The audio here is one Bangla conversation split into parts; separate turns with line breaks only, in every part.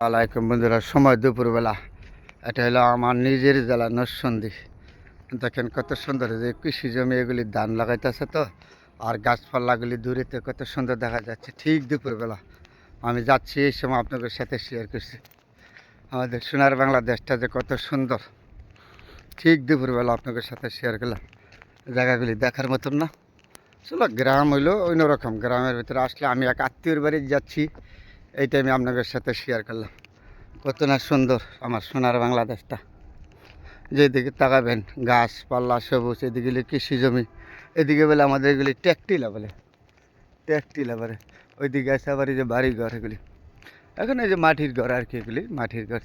আলাইকুম বন্ধুরা, সময় দুপুরবেলা। এটা হলো আমার নিজের জেলা নরসন্দী। দেখেন কত সুন্দর যে কৃষি জমি, এগুলি ধান লাগাইতেছে তো, আর গাছপালাগুলি দূরেতে কত সুন্দর দেখা যাচ্ছে ঠিক দুপুরবেলা। আমি যাচ্ছি এই সময় আপনাদের সাথে শেয়ার করছি। আমাদের সোনার বাংলাদেশটা যে কত সুন্দর, ঠিক দুপুরবেলা আপনাদের সাথে শেয়ার করলাম। জায়গাগুলি দেখার মতন না। চলো, গ্রাম হইল অন্যরকম গ্রামের ভিতরে আসলে আমি এক আত্মীয়র বাড়ি যাচ্ছি। এই আমি আপনাদের সাথে শেয়ার করলাম। কত না সুন্দর আমার সোনার বাংলাদেশটা। যেদিকে তাকাবেন গাছপালা সবুজ, এদিকে কৃষি জমি, এদিকে বলে আমাদের এগুলি ট্যাকটিলা বলে। ট্যাকটিলা বলে। ওইদিকে আছে আবার এই যে বাড়ি ঘর এগুলি। এখন এই যে মাটির ঘর আর কি এগুলি, মাটির ঘর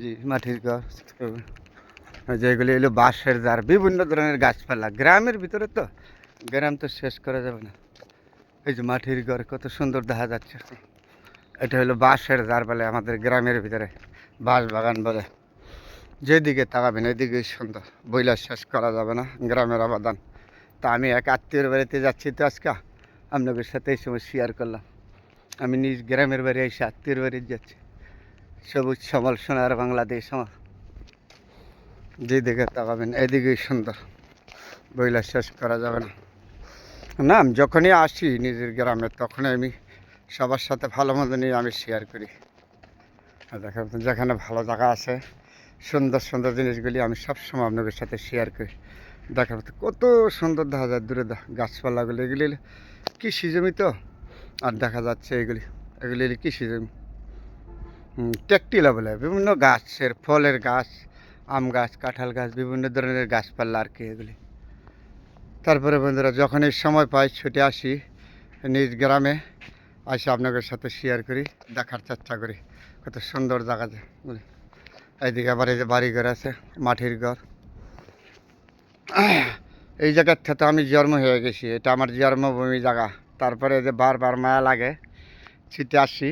জি, মাটির ঘর। যেগুলি হলো বাঁশের জার বিভিন্ন ধরনের গাছপালা। গ্রামের ভিতরে তো, গ্রাম তো শেষ করা যাবে না। এই যে মাটির ঘর, কত সুন্দর দেখা যাচ্ছে এটা হলো বাঁশের জার বলে আমাদের গ্রামের ভিতরে, বাঁশ বাগান বলে। যেদিকে তাকাবেন এদিকে সুন্দর, বইলা শেষ করা যাবে না গ্রামের অবদান। তা আমি এক আত্মীয়র বাড়িতে যাচ্ছি তো আজকে, আপনাদের সাথে এই সময় শেয়ার করলাম। আমি নিজ গ্রামের বাড়ি এসে আত্মীয়র বাড়ি যাচ্ছি। সবুজ সমল সোনার বাংলাদেশ আমার। যেদিকে তাকাবেন এদিকেই সুন্দর, বইলা শেষ করা যাবে না। না, আমি যখনই আসি নিজের গ্রামে, তখনই আমি সবার সাথে ভালো মতো নিয়ে আমি শেয়ার করি। আর দেখা যাচ্ছে যেখানে ভালো জায়গা আছে, সুন্দর সুন্দর জিনিসগুলি আমি সবসময় আপনাদের সাথে শেয়ার করি। দেখা যাচ্ছে কত সুন্দর দেখা যায়, দূরে গাছপালাগুলি, এগুলি কৃষি জমি তো? আর দেখা যাচ্ছে এগুলি এগুলি কৃষি জমি। টেকটিলা বলে, বিভিন্ন গাছের, ফলের গাছ, আম গাছ, কাঁঠাল গাছ, বিভিন্ন ধরনের গাছপালা আর কি এগুলি। তারপরে বন্ধুরা যখন এই সময় পাই ছুটে আসি নিজ গ্রামে, আসে আপনাদের সাথে শেয়ার করি, দেখার চেষ্টা করি। কত সুন্দর জায়গা যে বুঝলি এইদিকে আবার এই যে বাড়ি ঘর আছে, মাটির ঘর। এই জায়গার থেকে আমি জন্ম হয়ে গেছি, এটা আমার জন্মভূমি জায়গা। তারপরে যে বারবার মায়া লাগে, ছুটে আসি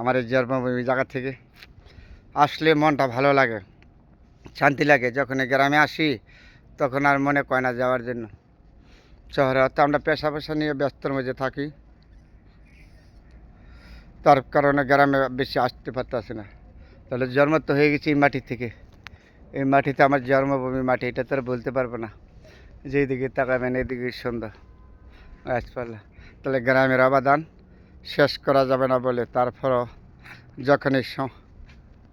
আমার এই জন্মভূমি জায়গা থেকে। আসলে মনটা ভালো লাগে, শান্তি লাগে। যখন গ্রামে আসি, তখন আর মনে কয় না যাওয়ার জন্য। শহরে তো আমরা পেশা পেশা নিয়ে ব্যস্তর মধ্যে থাকি। তার কারণে গ্রামে বেশি আসতে পারতেছে না। তাহলে জন্ম তো হয়ে গেছে এই মাটি থেকে। এই মাটিতে আমার জন্মভূমি মাটি, এটা তো আর বলতে পারব না। যেদিকে তাকাবেন এদিকে সুন্দর। গাছপালা। তাহলে গ্রামের অবদান শেষ করা যাবে না বলে তারপরও যখনই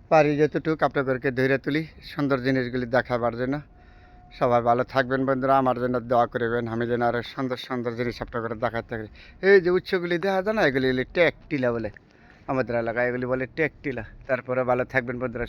পারি যতটুকু আপনাদেরকে ধরে তুলি, সুন্দর জিনিসগুলি দেখাবার জন্য। সবাই ভালো থাকবেন বন্ধুরা, আমার জন্য দোয়া করবেন। আমি যেন আরও সুন্দর সুন্দর জিনিস আপনাদের দেখাতে থাকি এই যে উৎসগুলি দেখা যায় না, এগুলি টেক টিলা বলে। আমাদের এলাকায় এগুলি বলে টেক টিলা তারপরে ভালো থাকবেন বন্ধুরা